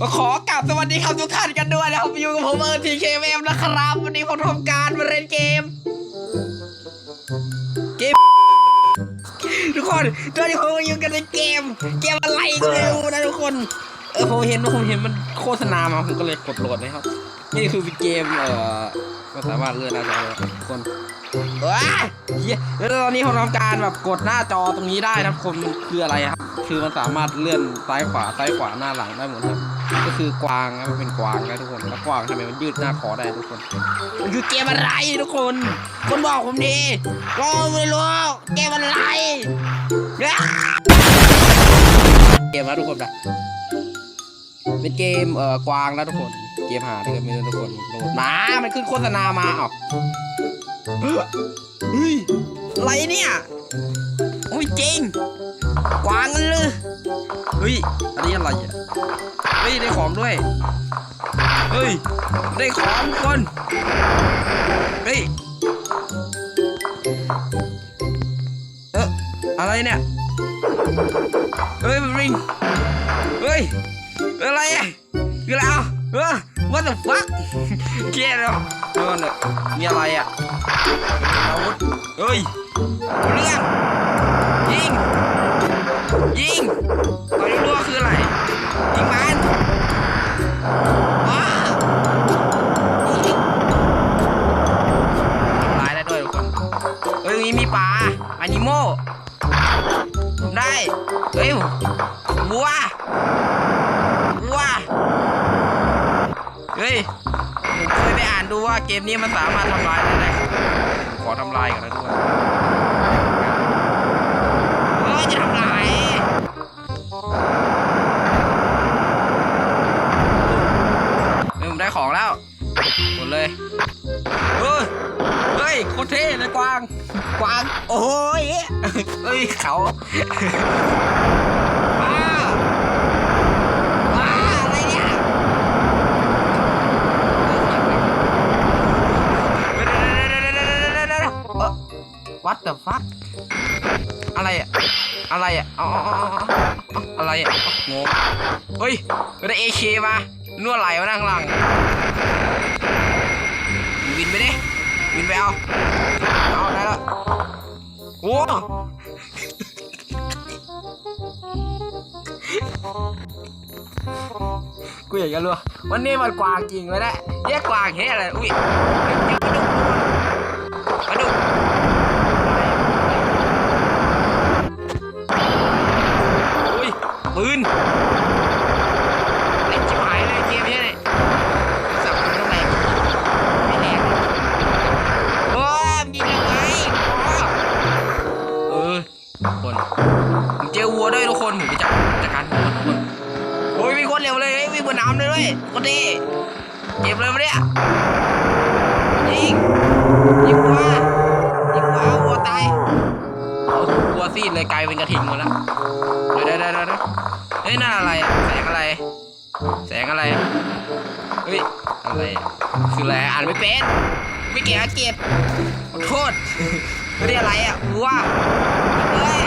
ก็ขอกราบสวัสดีครับทุกท่านกันด้วยนะครับอยู่กับผมเออทีเคเมนะครับ วันนี้ผมทำการมาเล่นเกม เกม ทุกคนตอนนี้ผมอยู่กันในเกม เกมอะไรก็ไม่รู้นะทุกคน เออผมเห็นว่าผมเห็นมันโฆษณามาผมก็เลยกดโหลดนะครับ นี่คือเป็นเกมเอ่อก็สามารถเลื่อนหน้าจอเลยทุกคน ว้าเฮียแล้วตอนนี้ผมทำการแบบกดหน้าจอตรงนี้ได้นะทุกคนมันคืออะไรครับ คือมันสามารถเลื่อนซ้ายขวาซ้ายขวาหน้าหลังได้หมดครับก็คือกวางครับมันเป็นกวางนะทุกคนแล้วกวางทำไมมันยืดหน้าคอได้ทุกคนมันคือเกมอะไรทุกคน คนบอกผมดีก็ไม่รู้เกมอะไรอ้าเกมนะทุกคนนะเป็นเกมเอ่อกวางนะทุกคน เกมหาถ้าเกิดไม่รู้ทุกคนโหลดมามันขึ้นโฆษณามาเอ้า เฮ้ยอะไรเนี่ยโอ้ยจริงกวางกันเลยเฮ้ยอันนี้อะไรอะเฮ้ยได้ของด้วยเฮ้ยได้ของทุกคนเฮ้ยเอออะไรเนี่ยเฮ้ยมันริงเฮ้ยอะไรอะคืออะไรอะเออ what the fuck เครียดแล้วเอเนี่ยมีอะไรอะอาวุธเฮ้ยเรื่องยิงยิง เกมนี้มันสามารถทำลายได้ไหขอทำลายก่อนนะทุกคนเฮ้ยจะทำลายเฮ้ยผมได้ของแล้วหมดเลยเฮ้ยเฮ้ยโคตรเท่เลยกวาง กวาง โอ้ยเฮ้ยเขา the fuck อะไรอะอะไรอะอ๋ออ๋ออ๋ออ๋ออะไรอะงงเฮ้ยได้เอเคมานวดไหลมานั่งหลัง วินไปดิ วินไปเอา เอาได้แล้วโอ้กูอยากจะรู้วันนี้มันกวางจริงเลยแหละเรียกกวางเฮ้อะไร อุ้ยเดี๋ยวมาดูมาดู กลายเป็นกระถิ่งหมดแล้วเดี๋ยวเดี๋ยวเดี๋ยวเดี๋ยวเฮ้ยน่าอะไร แสงอะไร แสงอะไร เฮ้ย อะไร คืออะไร อ่านไม่เป็น ไม่เก่งอังกฤษขอโทษไม่ได้อะไรอะวัวเฮ้ย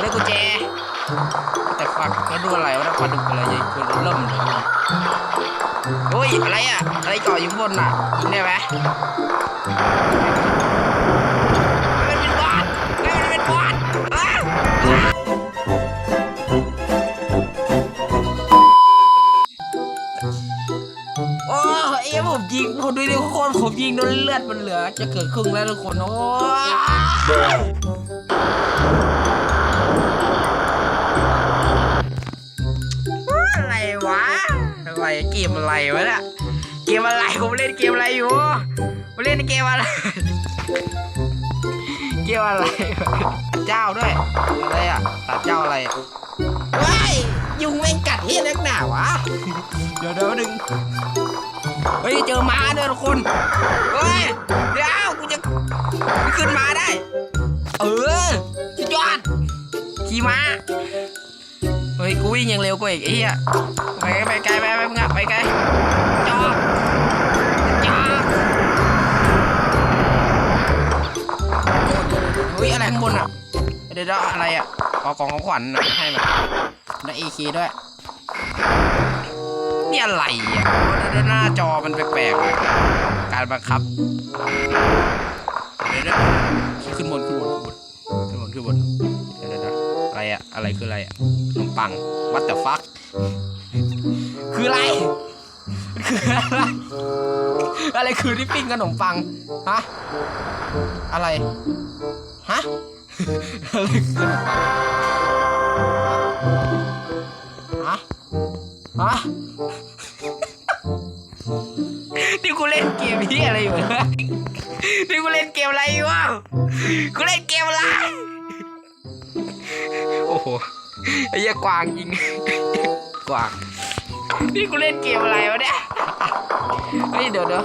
ได้กุญแจ แต่ฟักแล้วดูอะไรวะนะปลาดุกอะไรยิงคนเริ่มเลยโอ้ยอะไรอะอะไรกาะอยู่บนน่ะยิงได้ไหมมันเป็นบอสมันเป็นบอสอ้าวโอ้เอ้ผมยิงคนดูดิทุกคนผมยิงโดนเลือดมันเหลือ จะเกิดครึ่งแล้วทุกคนโอ้ เกมอะไรวะเนี่ยเกมอะไรผมเล่นเกมอะไรอยู่ผมเล่นเกมอะไร เกมอะไรตัดเจ้าด้วยอะไรอะตัดเจ้าอะไรว้ายยุงแม่งกัดเฮียนักหนาวะเดี๋ยวเดี๋ยวดึงเฮ้ยเจอม้าด้วยทุกคนเฮ้ยเดี๋ยวกูจะกูขึ้นม้าได้ เออสุดยอดขี่ม้า เฮ้ยกูวิ่งยังเร็วกว่าอีกไอ้เหี้ยไปไกลไปไกลไปไปมึงอะไปไกลจอดจอดเฮ้ยอะไรข้างบนอะเดี๋ยวเดี๋ยวอะไรอะขอกล่องของขวัญนะให้มาได้เอคีด้วยนี่อะไรอะหน้าจอมันแปลกๆการบังคับเดี๋ยวนะขึ้นบนขึ้นบนขึ้นบนขึ้นบนขึ้นบน อะไรอะอะไรคืออะไรอะขนมปัง what the fuck คืออะไรคืออะไรอะไรคือที่ปิ้งขนมปังฮะอะไรฮะอะไรคือขนมปังฮะฮะนี่กูเล่นเกมที่อะไรอยู่วะนี่กูเล่นเกมอะไรอยู่วะกูเล่นเกมอะไร โอ้โหไอ้เหี้ยกวางจริงกวางนี่กูเล่นเกมอะไรวะเนี่ยเฮ้ยเดี๋ยวเดี๋ยว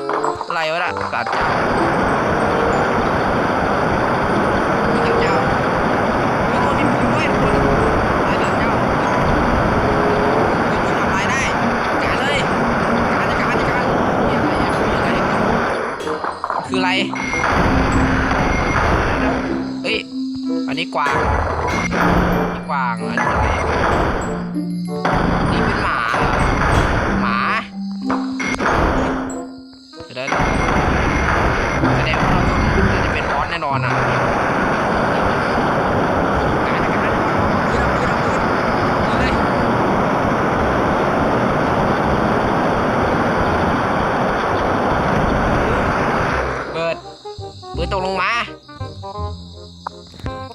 อะไรวะน่ะสัตว์ ตกลงมา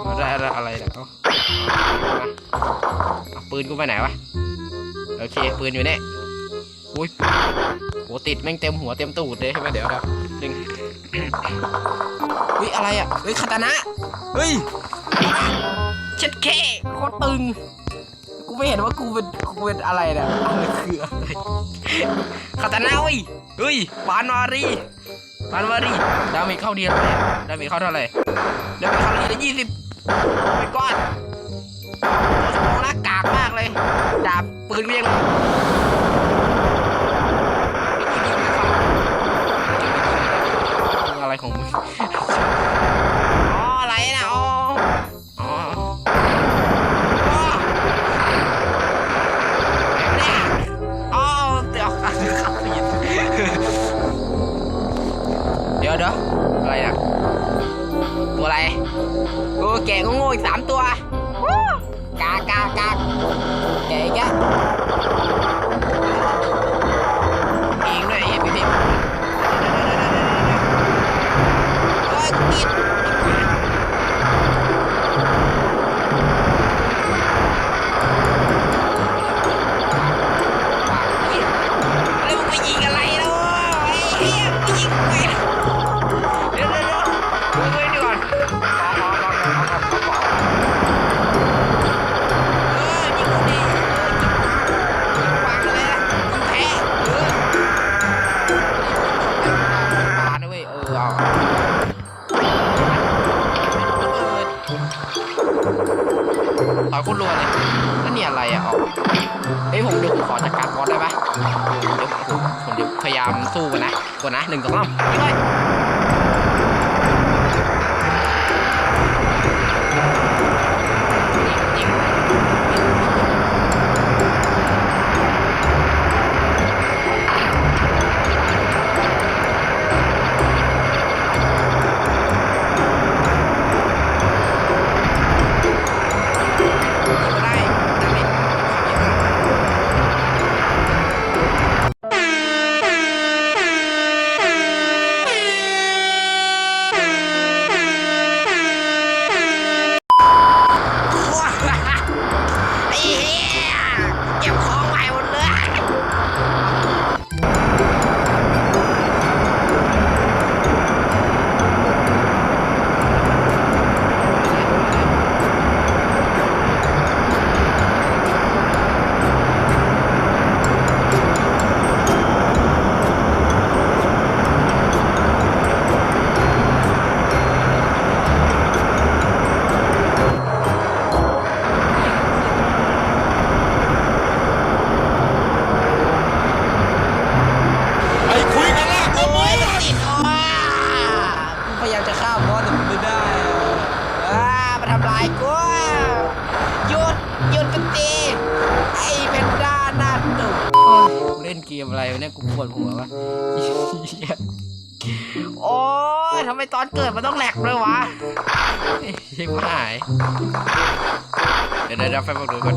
อะไรอะไรอะไรเนี่ยเอามาเอาปืนกูไปไหนวะ โอเค ปืนอยู่เนี่ยอุ้ยโหติดแม่งเต็มหัวเต็มตูดเลยใช่ไหมเดี๋ยวครับดึงอุ้ยอะไรอะเฮ้ยคาตานะเฮ้ยเช็ดเคโคตรตึง กูไม่เห็นว่ากูเป็นกูเป็นอะไรเนี่ยอะไรคืออะไรคาตานะเว้ยเฮ้ยปานวารี พันวารีดาเมจเข้าดีเท่าไหร่ดาเมจเข้าเท่าไหร่ดาเมจเข้าทีละยี่สิบไปก้อนตัวสมองน่ากากมากเลย ดาบปืนเวียงอะไรของมึง มึ quần ái đừng có không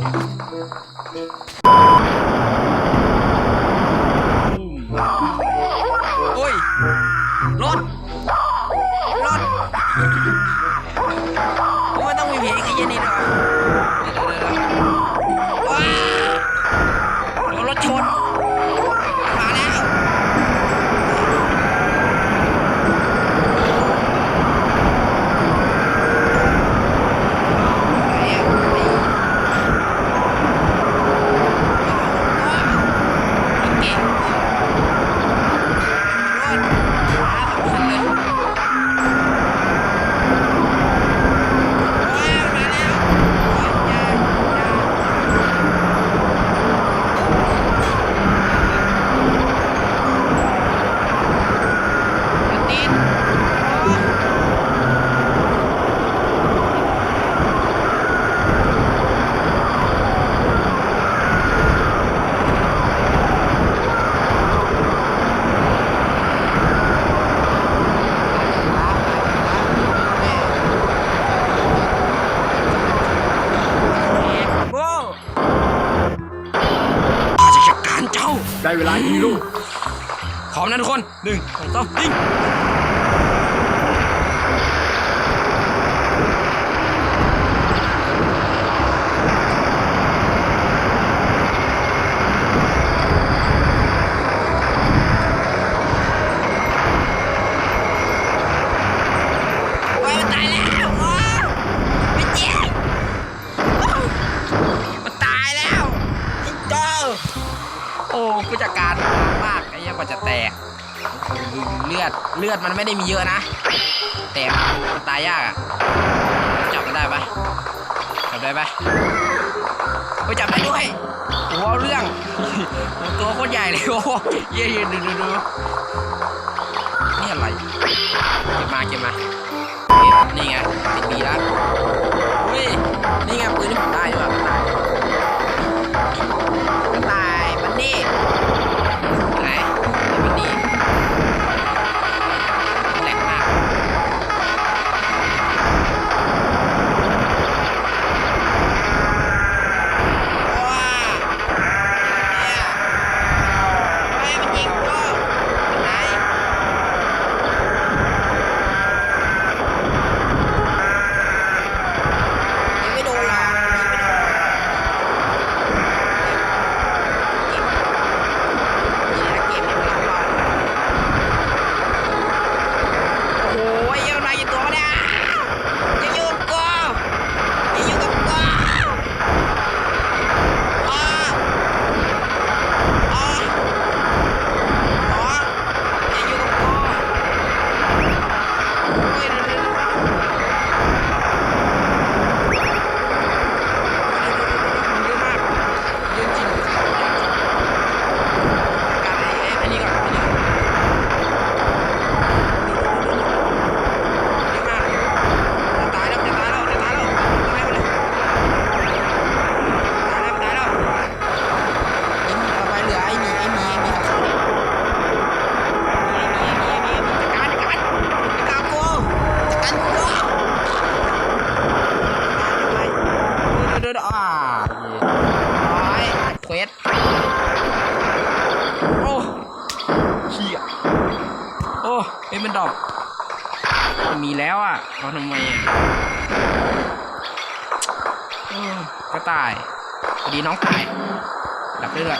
Thank you. ลือดมันไม่ได้มีเยอะนะ แต่มันตายยากอะจับมัได้ปะจับได้ปะไปจับได้ด้วยโอ้เรื่องตัวโคตรใหญ่เลยโอ้เยี่ยดูดูดูนี่อะไรเก็บมาเก็บมานี่ไง มีแล้วอะเอาทำไมอะกระต่ายพอดีน้องตายดับเลือด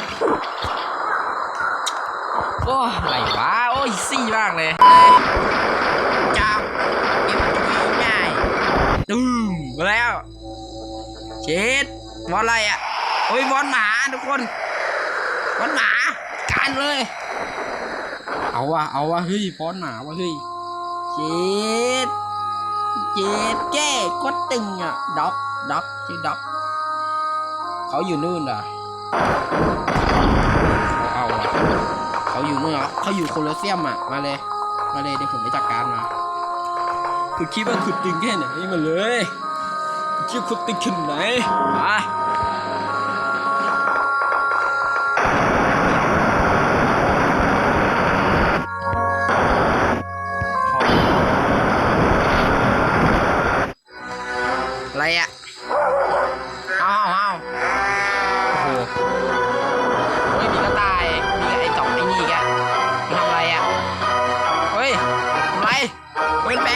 โอ้อะไรวะ โอ้ยซี่มากเลยจับเก็บง่ายตึมมาแล้วเช็ดบอลอะไรอะโอ้ยบอลหมาทุกคนบอลหมาการเลย เอาวะเอาวะเฮ้ยบอลหมาวะเฮ้ย เช็ดเช็ดแก้โคตรตึงอะด็อกด็อกชื่อด็อกเขาอยู่นู่นเหรอเอาเอาอะเขาอยู่นู่นเหรอเขาอยู่โคลอสเซียมอะมาเลยมาเลยเดี๋ยวผมไปจัดการมาคุณคิดว่าคุณตึงแค่ไหนมาเลยคุณคิดว่าคุณตึงแค่ไหนมา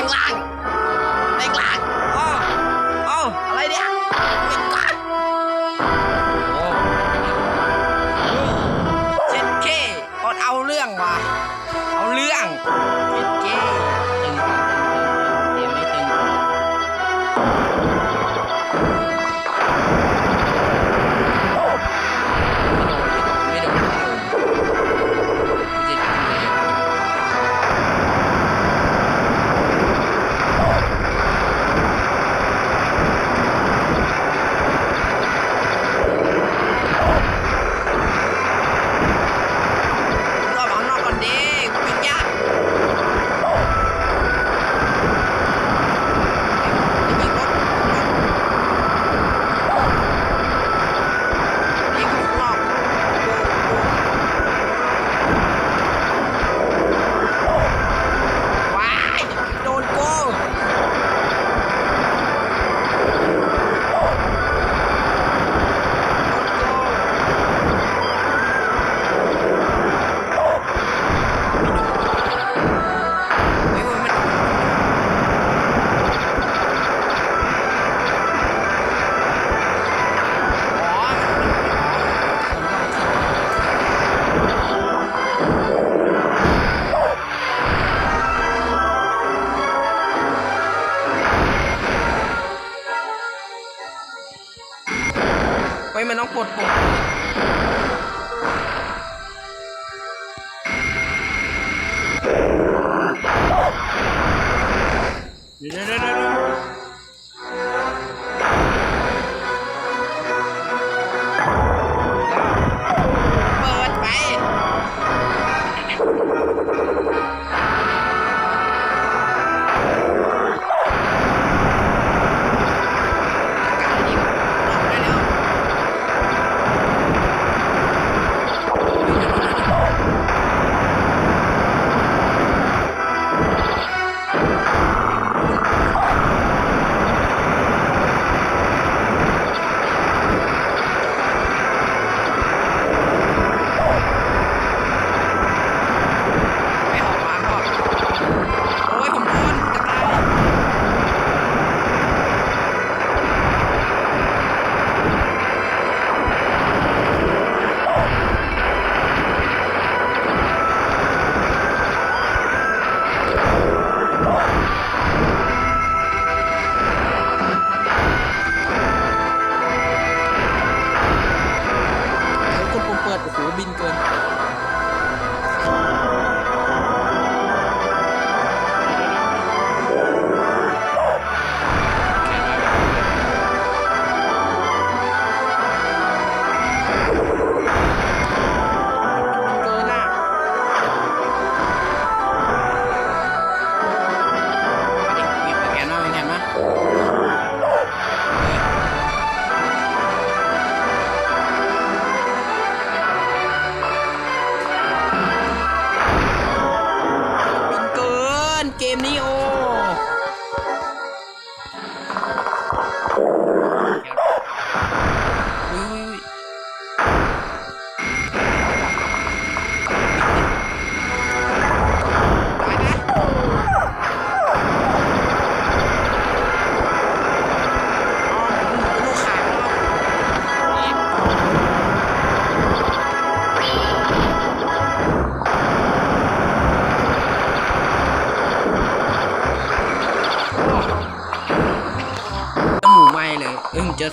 เป็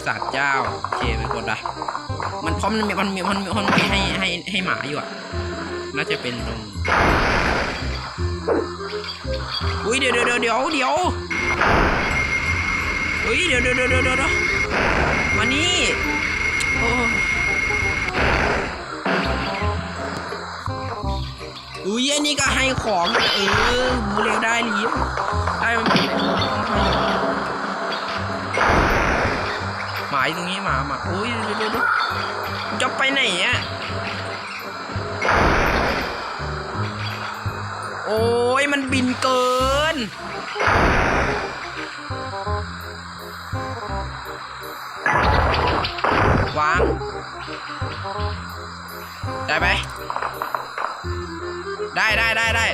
สัตว์เจ้าโอเคไปกดไปมันเพราะมันมีมันมีมันมีมันมีให้ให้ให้หมาอยู่อะน่าจะเป็นตรงอุ้ยเดี๋ยวเดี๋ยวเดี๋ยวเดี๋ยวอุ้ยเดี๋ยวเดี๋ยวเดี๋ยวเดี๋ยวมานี่โอ้อุ้ยอันนี้ก็ให้ของเออบูเร็วได้หลีบได้มันายตรงนี้หมาหมาอุ้ยดี๋ยวเดี๋ยวเดี๋ยวจะไปไหนอะโอ้ยมันบินเกิน วาง ได้ไหมได้ได้ได้ได้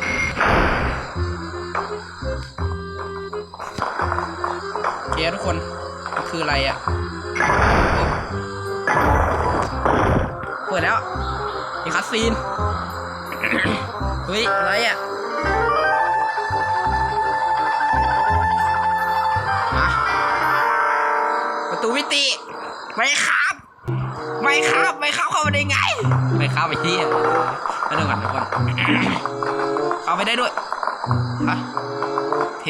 โอเคทุกคนมันคืออะไรอะ่ะ ปิดแล้วมีคัสซีนเฮ้ยอะไรอะ่ะมาประตูมิติไม่ครับ ไม่ครับ ไม่ครับเข้ามาได้ไง ไม่ครับไปที่แล้วเดี๋ยวก่อนทุกคนเข้าไปได้ด้วยฮะเท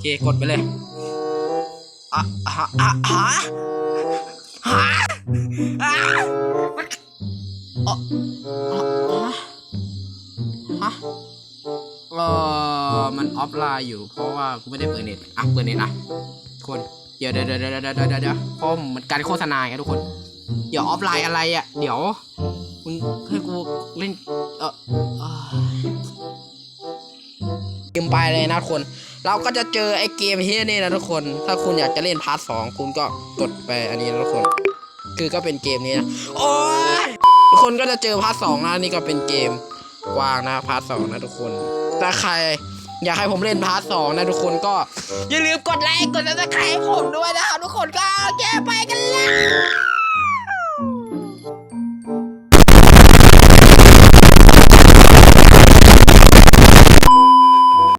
เคกดไปเลยอะฮะอะฮะฮะอะมัน อ๋ออ๋อฮะเออมันออฟไลน์อยู่ เพราะว่ากูไม่ได้เปิดเน็ตอะเปิดเน็ตอะทุกคนเดี๋ยวเดี๋ยวเดี๋ยวเดี๋ยวเดี๋ยวเดี๋ยวเพราะมันการโฆษณาไงทุกคนเดี๋ยวออฟไลน์อะไรอะ เดี๋ยวมึงให้กูเล่นเออเอ่อเกมไปเลยนะทุกคน เราก็จะเจอไอ้เกมเฮียนี่นะทุกคน ถ้าคุณอยากจะเล่นพาร์ทสองคุณก็กดไปอันนี้นะทุกคน คือก็เป็นเกมนี้นะ โอ้ย ทุกคนก็จะเจอพาร์ทสองนะนี่ก็เป็นเกมกว้างนะพาร์ทสองนะทุกคนถ้าใครอยากให้ผมเล่นพาร์ทสองนะทุกคนก็ อย่าลืมกดไลค์กดซับสไครต์ให้ผมด้วยนะครับทุกคนก็แก้ไปกันแล้ว